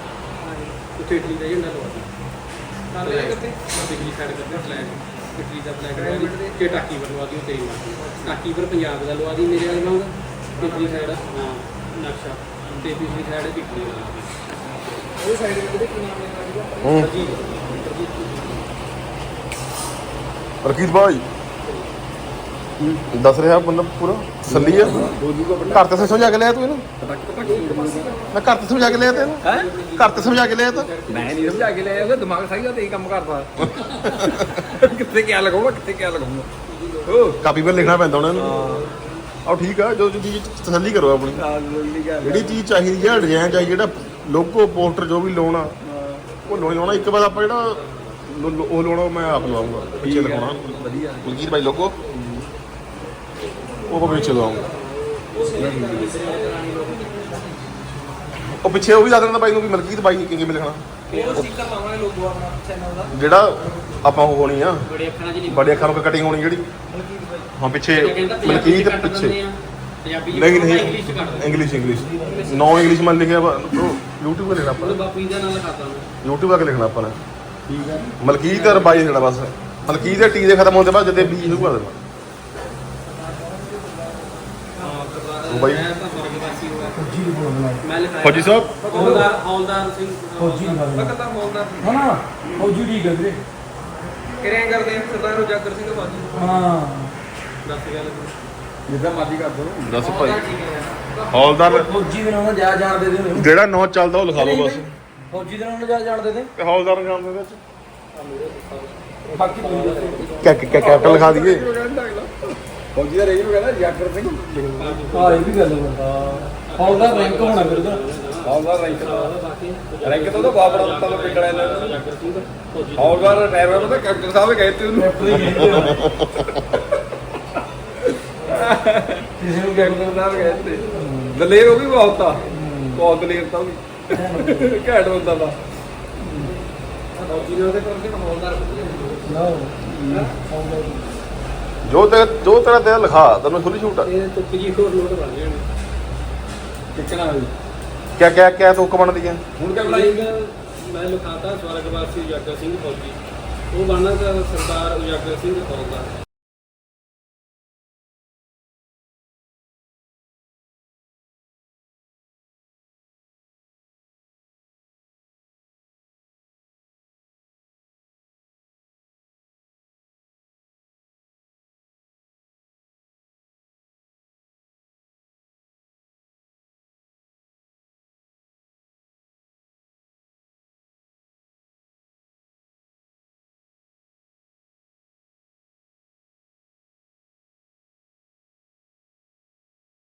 ਉੱਥੇ ਇਟਲੀ ਦਾ ਝੰਡਾ ਲਵਾ ਦਿੱਤਾ
ਕਾਲੇ ਕਿੱਥੇ?
ਪਿਛਲੀ ਸਾਈਡ ਕਰਦੇ ਫਲੈਗ ਇਟਲੀ ਦਾ ਫਲੈਗ ਲਵਾ ਦੀ ਤੇ ਟਾਕੀ ਪਰ ਲਵਾ ਦੀ ਉਹ ਤੇਰੀ ਮਾਰਦੀ ਟਾਕੀ ਪਰ ਪੰਜਾਬ ਦਾ ਲਵਾ ਦੀ ਮੇਰੇ ਵਾਲੇ ਵਾਂਗ ਪਿਛਲੀ ਸਾਈਡ ਹਾਂ ਨਕਸ਼ਾ। ਤੇ ਪਿਛਲੀ ਸਾਈਡ ਇਟਲੀ ਦਾ ਦੀ
ਉਹ ਸਾਈਡ ਕਿਤੇ ਕੀ ਨਾਮ ਹੈ
ਹੂੰ ਰਕੀਤ ਭਾਈ ਦੱਸ ਰਿਹਾ ਮਤਲਬ ਪੂਰਾ? ਸੱਲੀ ਆ? ਘਰ ਤੇ ਸਮਝਾ ਕੇ ਲਿਆ ਤੂੰ ਇਹਨੂੰ? ਮੈਂ ਘਰ ਤੇ ਸਮਝਾ ਕੇ ਲਿਆ ਤੈਨੂੰ।
ਹੈ?
ਘਰ ਤੇ ਸਮਝਾ ਕੇ ਲਿਆ ਤਾਂ।
ਮੈਂ ਨਹੀਂ ਸਮਝਾ ਕੇ ਲਿਆ ਉਹਦਾ ਦਿਮਾਗ ਸਹੀ ਦਾ ਤੇ ਹੀ ਕੰਮ ਕਰਦਾ। ਕਿੱਥੇ ਕਿਆ ਲਗਾਉਂਗਾ ਕਿੱਥੇ ਕਿਆ ਲਗਾਉਂਗਾ ਓ
ਕਾਪੀ 'ਤੇ ਲਿਖਣਾ ਪੈਂਦਾ ਉਹਨਾਂ ਨੂੰ। ਆਹ ਠੀਕ ਆ ਜੋ ਚੀਜ਼ ਤਸੱਲੀ ਕਰੋ ਆਪਣੀ। ਜਿਹੜੀ ਚੀਜ਼ ਚਾਹੀਦੀ ਜਿਹੜਾ ਡਿਜ਼ਾਈਨ ਚਾਹੀਦਾ ਜਿਹੜਾ ਲੋਗੋ ਪੋਸਟਰ ਜੋ ਵੀ ਲਾਉਣਾ ਉਹ ਲਾਉਣਾ ਇੱਕ ਵਾਰ ਆਪਾਂ ਜਿਹੜਾ ਲੋ- ਲੋ- ਉਹ ਲਾਉਣਾ ਉਹ ਮੈਂ ਆਪ ਲਵਾਉਂਗਾ ਪਿੱਛੇ ਲਗਾਉਣਾ
ਵਧੀਆ।
ਮਲਕੀਤ ਭਾਈ ਲੋਗੋ ਉਹ ਪਿੱਛੇ ਲਵਾਉਂਗਾ। ਉਹ ਪਿੱਛੇ ਉਹ ਵੀ ਦੱਸ ਦਿੰਦਾ ਬਾਈ ਨੂੰ ਵੀ ਮਲਕੀਤ ਬਾਈ ਕਿਵੇਂ ਲਿਖਣਾ
ਉਹ ਸਟicker ਲਾਵਾਂਗੇ ਲੋਗੋ ਆਪਣਾ ਚੈਨਲ ਦਾ।
ਜਿਹੜਾ ਆਪਾਂ ਉਹ ਹੋਣੀ ਆ।
ਬੜੇ ਅੱਖਰਾਂ 'ਚ ਲਿਖੋ
ਬੜੇ ਅੱਖਰਾਂ ਨੂੰ ਕਟਿੰਗ ਹੋਣੀ ਜਿਹੜੀ। ਹਾਂ ਪਿੱਛੇ ਮਲਕੀਤ ਪਿੱਛੇ।
ਪੰਜਾਬੀ 'ਚ
ਨਹੀਂ ਨਹੀਂ
ਇੰਗਲਿਸ਼ 'ਚ ਕੱਢ ਦਿੰਦੇ
ਇੰਗਲਿਸ਼ ਇੰਗਲਿਸ਼ ਨੌ ਇੰਗਲਿਸ਼ ਮਨ ਲਿਖਿਆ ਵਾ। ਉਹ YouTube 'ਤੇ ਲਿਖਣਾ ਆਪਾਂ।
ਉਹਦੇ ਬਾਪੂ ਜੀ ਦਾ ਨਾਮ ਲਿਖਾਤਾ ਮੈਂ
YouTube 'ਤੇ ਲਿਖਣਾ ਆਪਾਂ ਨੇ। ਠੀਕ ਹੈ ਮਲਕੀਤ ਔਰ ਬਾਈ ਲਿਖਣਾ ਬਸ। ਮਲਕੀਤ ਦੇ ਟੀ ਦੇ ਖਤਮ ਹੋਣ ਦੇ ਬਾਅਦ ਜਦੇ ਬੀ ਸ਼ੁਰੂ ਕਰ ਦੇਣਾ ਉਹ ਬਾਈ।
ਮੈਂ ਤਾਂ ਵਰਗਵਾਸੀ ਹੋਇਆ
ਫੌਜੀ ਦੀ ਬੋਲਣਾ
ਫੌਜੀ ਸਾਹਿਬ?
ਹੌਲਦਾਰ ਹੌਲਦਾਰ ਸਿੰਘ।
ਫੌਜੀ ਦੀ ਗੱਲ
ਪਤਾ ਬੋਲਦਾ
ਹਾਂ ਨਾ ਫੌਜੀ ਦੀ ਗੱਲ ਵੀਰੇ
ਕਿਰਿਆ ਕਰਦੇ ਆ ਸਰਦਾਰ ਉਜਾਗਰ ਸਿੰਘ ਬਾਜੀ
ਹਾਂ।
ਦੱਸ ਗੱਲ
ਜਿੱਦਾਂ ਮਰਜ਼ੀ ਕਰ ਦੋ।
ਦੱਸ ਭਾਈ। ਹੌਲਦਾਰ
ਫੌਜੀ ਦੇ ਨਾਲ ਜਾ ਜਾਣ ਦੇ ਦੇ
ਜਿਹੜਾ ਨੌ ਚੱਲਦਾ ਉਹ ਲਿਖਾ ਲਓ ਬਸ।
ਫੌਜੀ ਦੇ ਨਾਲ ਜਾ ਜਾਣ ਦੇ ਦੇ
ਤੇ ਹੌਲਦਾਰ ਨਾਮ ਦੇ ਵਿੱਚ।
ਬਾਕੀ ਤੂੰ ਦੱਸ।
ਕੈ ਕੈ ਕੈਪਟਨ ਲਿਖਾ ਦਈਏ।
ਫੌਜੀ ਦਾ ਰੇਂਜ ਨੂੰ ਕਹਿੰਦਾ ਉਜਾਗਰ ਸਿੰਘ।
ਹਾਂ ਇਹ ਵੀ ਗੱਲ ਹੈ ਹੌਲਦਾਰ ਰੈਂਕ ਹੋਣਾ ਫਿਰ ਉਹਦਾ
ਹੌਲਦਾਰ ਰੈਂਕ ਰੈਂਕ ਤਾਂ ਉਹਦਾ ਬਾਬਰਾ ਦਿੱਤਾ ਲੋ ਪਿੰਡ ਵਾਲਿਆਂ ਨੇ ਹੌਲਦਾਰ ਰਿਟਾਇਰ ਹੋਇਆ ਤਾਂ ਕੈਪਟਨ ਸਾਹਿਬ ਗਏ ਤੇ ਉਹਨੂੰ।
ਕਿਸੇ ਨੂੰ
ਕੈਪਟਨ ਸਾਹਿਬ ਗਏ ਤੇ ਦਲੇਰ ਉਹ ਵੀ ਬਹੁਤ ਆ। ਬਹੁਤ ਦਲੇਰ ਤਾਂ ਉਹ ਵੀ। ਘੈਂਟ ਬੰਦਾ ਦਾ ਫੌਜੀ
ਜੋ ਤੇ ਜੋ ਤੇਰਾ ਤੇ ਲਿਖਾ ਤੈਨੂੰ ਖੁੱਲੀ ਛੂਟ ਆ।
ਇਹ ਤੁੱਕ ਜੀ ਹੋਰ ਨੋਟ ਬਣ ਜਾਣੇ
ਕਿੱਕਣਾ ਵੀ
ਕਿਆ ਕਿਆ ਕਿਆ ਤੁੱਕ ਬਣਦੀ ਹੈ
ਹੁਣ ਕਿਆ ਬਣਾਈ
ਮੈਂ ਲਿਖਾਤਾ ਸਵਰਗਵਾਸੀ ਉਜਾਗਰ ਸਿੰਘ ਫੌਜੀ। ਉਹ ਬਣਨਾ ਤਾਂ ਸਰਦਾਰ ਉਜਾਗਰ ਸਿੰਘ ਹੌਲਦਾਰ